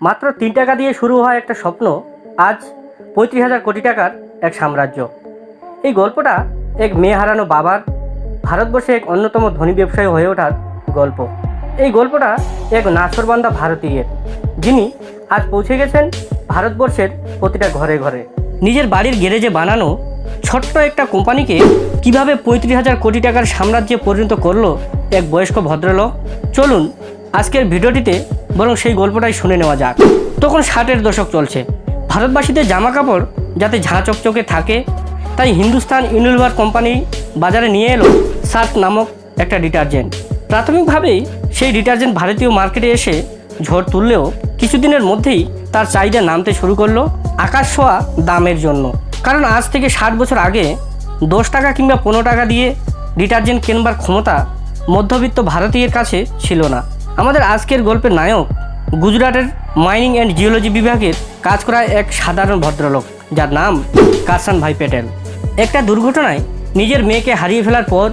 মাত্র তিন টাকা দিয়ে শুরু হয় একটা স্বপ্ন। আজ পঁয়ত্রিশ হাজার কোটি টাকার এক সাম্রাজ্য। এই গল্পটা এক মেয়ে হারানো বাবার, ভারতবর্ষে এক অন্যতম ধনী ব্যবসায়ী হয়ে ওঠার গল্প। এই গল্পটা এক নাছরবান্দা ভারতীয়ের, যিনি আজ পৌঁছে গেছেন ভারতবর্ষের প্রতিটা ঘরে ঘরে। নিজের বাড়ির গ্যারেজে বানানো ছোট্ট একটা কোম্পানিকে কীভাবে পঁয়ত্রিশ হাজার কোটি টাকার সাম্রাজ্যে পরিণত করল এক বয়স্ক ভদ্রলোক? চলুন আজকের ভিডিওটিতে বরং সেই গল্পটাই শুনে নেওয়া যাক। তখন ষাটের দশক চলছে। ভারতবাসীদের জামা কাপড় যাতে ঝাঁ চকচকে থাকে, তাই হিন্দুস্তান ইউনিলিভার কোম্পানি বাজারে নিয়ে এলো সার্ফ নামক একটা ডিটারজেন্ট। প্রাথমিকভাবেই সেই ডিটারজেন্ট ভারতীয় মার্কেটে এসে ঝড় তুললেও কিছুদিনের মধ্যেই তার চাহিদা নামতে শুরু করল আকাশ ছোঁয়া দামের জন্য। কারণ আজ থেকে ষাট বছর আগে দশ টাকা কিংবা পনেরো টাকা দিয়ে ডিটারজেন্ট কেনবার ক্ষমতা মধ্যবিত্ত ভারতীয়ের কাছে ছিল না। আমাদের আজকের গল্পের নায়ক গুজরাটের মাইনিং অ্যান্ড জিওলজি বিভাগের কাজ করা এক সাধারণ ভদ্রলোক, যার নাম কাসান ভাই প্যাটেল। একটা দুর্ঘটনায় নিজের মেয়েকে হারিয়ে ফেলার পর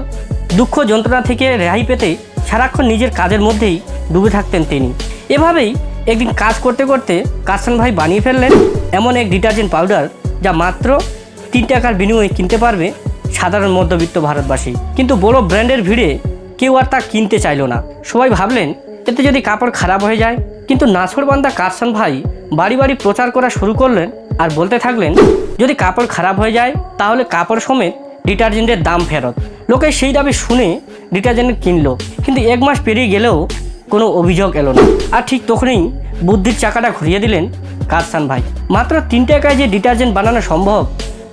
দুঃখ যন্ত্রণা থেকে রেহাই পেতে সারাক্ষণ নিজের কাজের মধ্যেই ডুবে থাকতেন তিনি। এভাবেই একদিন কাজ করতে করতে কাসান ভাই বানিয়ে ফেললেন এমন এক ডিটারজেন্ট পাউডার, যা মাত্র তিন টাকার বিনিময়ে কিনতে পারবে সাধারণ মধ্যবিত্ত ভারতবাসী। কিন্তু বড় ব্র্যান্ডের ভিড়ে কেউ আর তা কিনতে চাইলো না। সবাই ভাবলেন এতে যদি কাপড় খারাপ হয়ে যায়, কিন্তু নাছরবান্দা কারসান ভাই বাড়ি বাড়ি প্রচার করা শুরু করলেন আর বলতে থাকলেন, যদি কাপড় খারাপ হয়ে যায়, তাহলে কাপড় সমেত ডিটারজেন্টের দাম ফেরত। লোকে সেই দাবি শুনে ডিটারজেন্ট কিনলো, কিন্তু এক মাস পেরিয়ে গেলেও কোনো অভিযোগ এলো না। আর ঠিক তখনই বুদ্ধির চাকাটা ঘুরিয়ে দিলেন কারসান ভাই। মাত্র তিন টাকায় যে ডিটারজেন্ট বানানো সম্ভব,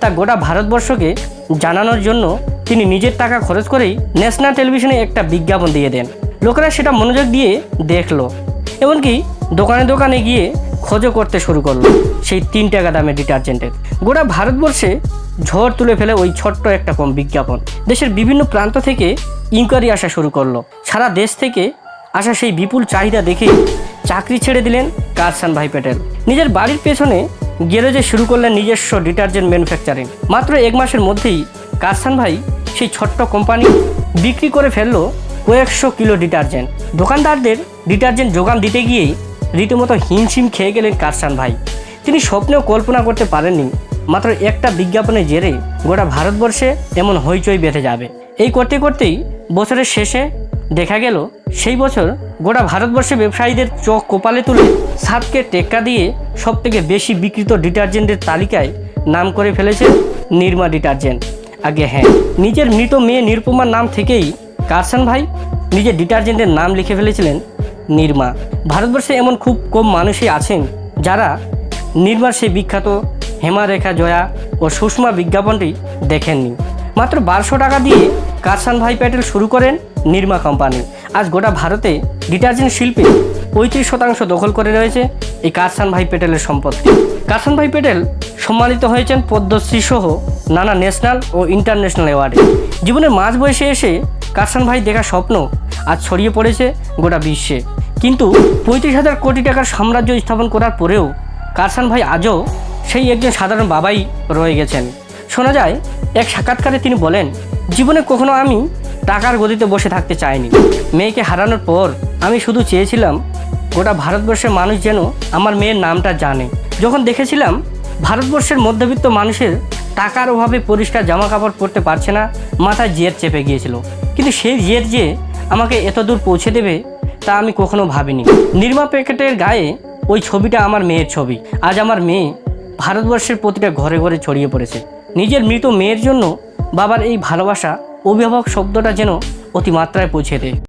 তা গোটা ভারতবর্ষকে জানানোর জন্য তিনি নিজের টাকা খরচ করেই ন্যাশনাল টেলিভিশনে একটা বিজ্ঞাপন দিয়ে দেন। লোকেরা সেটা মনোযোগ দিয়ে দেখল এমনকি দোকানে দোকানে গিয়ে খোঁজও করতে শুরু করল সেই তিন টাকা দামের ডিটারজেন্টের। গোটা ভারতবর্ষে ঝড় তুলে ফেলে ওই ছোট্ট একটা কম বিজ্ঞাপন। দেশের বিভিন্ন প্রান্ত থেকে ইনকোয়ারি আসা শুরু করল। সারা দেশ থেকে আসা সেই বিপুল চাহিদা দেখে চাকরি ছেড়ে দিলেন কারসান ভাই প্যাটেল। নিজের বাড়ির পেছনে গ্যারেজে শুরু করলেন নিজস্ব ডিটারজেন্ট ম্যানুফ্যাকচারিং। মাত্র এক মাসের মধ্যেই কারসান ভাই সেই ছোট্ট কোম্পানি বিক্রি করে ফেলল কয়েকশো কিলো ডিটারজেন্ট। দোকানদারদের ডিটারজেন্ট যোগান দিতে গিয়েই রীতিমতো হিমশিম খেয়ে গেলেন কারসান ভাই। তিনি স্বপ্নেও কল্পনা করতে পারেননি, মাত্র একটা বিজ্ঞাপনের জেরে গোটা ভারতবর্ষে এমন হইচই বেঁধে যাবে। এই করতে করতেই বছরের শেষে দেখা গেল, সেই বছর গোটা ভারতবর্ষে ব্যবসায়ীদের চোখ কোপালে তুলে সাতকে টেক্কা দিয়ে সব থেকে বেশি বিক্রিত ডিটারজেন্টের তালিকায় নাম করে ফেলেছে নির্মা ডিটারজেন্ট। আগে হ্যাঁ নিজের মৃত মেয়ে নিরুপমার নাম থেকেই কারসান ভাই নিজের ডিটারজেন্টের নাম লিখে ফেলেছিলেন নির্মা। ভারতবর্ষে এমন খুব কম মানুষই আছেন যারা নির্মার সেই বিখ্যাত হেমারেখা জয়া ও সুষমা বিজ্ঞাপনটি দেখেননি। মাত্র বারোশো টাকা দিয়ে কারসান ভাই প্যাটেল শুরু করেন নির্মা কোম্পানি। আজ গোটা ভারতে ডিটারজেন্ট শিল্পে পঁয়ত্রিশ শতাংশ দখল করে রয়েছে এই কারসান ভাই প্যাটেলের সম্পত্তি। কারসান ভাই প্যাটেল সম্মানিত হয়েছেন পদ্মশ্রী সহ নানা ন্যাশনাল ও ইন্টারন্যাশনাল অ্যাওয়ার্ডে। জীবনের মাঝ বয়সে এসে কারসান ভাই দেখা স্বপ্ন আজ ছড়িয়ে পড়েছে গোটা বিশ্বে। কিন্তু পঁয়ত্রিশ হাজার কোটি টাকার সাম্রাজ্য স্থাপন করার পরেও কারসান ভাই আজও সেই একজন সাধারণ বাবাই রয়ে গেছেন। শোনা যায়, এক সাক্ষাৎকারে তিনি বলেন, জীবনে কখনো আমি টাকার গদিতে বসে থাকতে চাইনি। মেয়েকে হারানোর পর আমি শুধু চেয়েছিলাম গোটা ভারতবর্ষের মানুষ যেন আমার মেয়ের নামটা জানে। যখন দেখেছিলাম ভারতবর্ষের মধ্যবিত্ত মানুষের টাকার অভাবে পরিষ্কার জামা কাপড় পরতে পারছে না, মাথায় জের চেপে গিয়েছিল। কিন্তু সেই জেদ যে আমাকে এত দূর পৌঁছে দেবে, তা আমি কখনো ভাবিনি। নির্মা প্যাকেটের গায়ে ওই ছবিটা আমার মেয়ের ছবি। আজ আমার মেয়ে ভারতবর্ষের প্রতিটা ঘরে ঘরে ছড়িয়ে পড়েছে। নিজের মৃত মেয়ের জন্য বাবার এই ভালোবাসা অভিভাবক শব্দটা যেন অতিমাত্রায় পৌঁছে দেয়।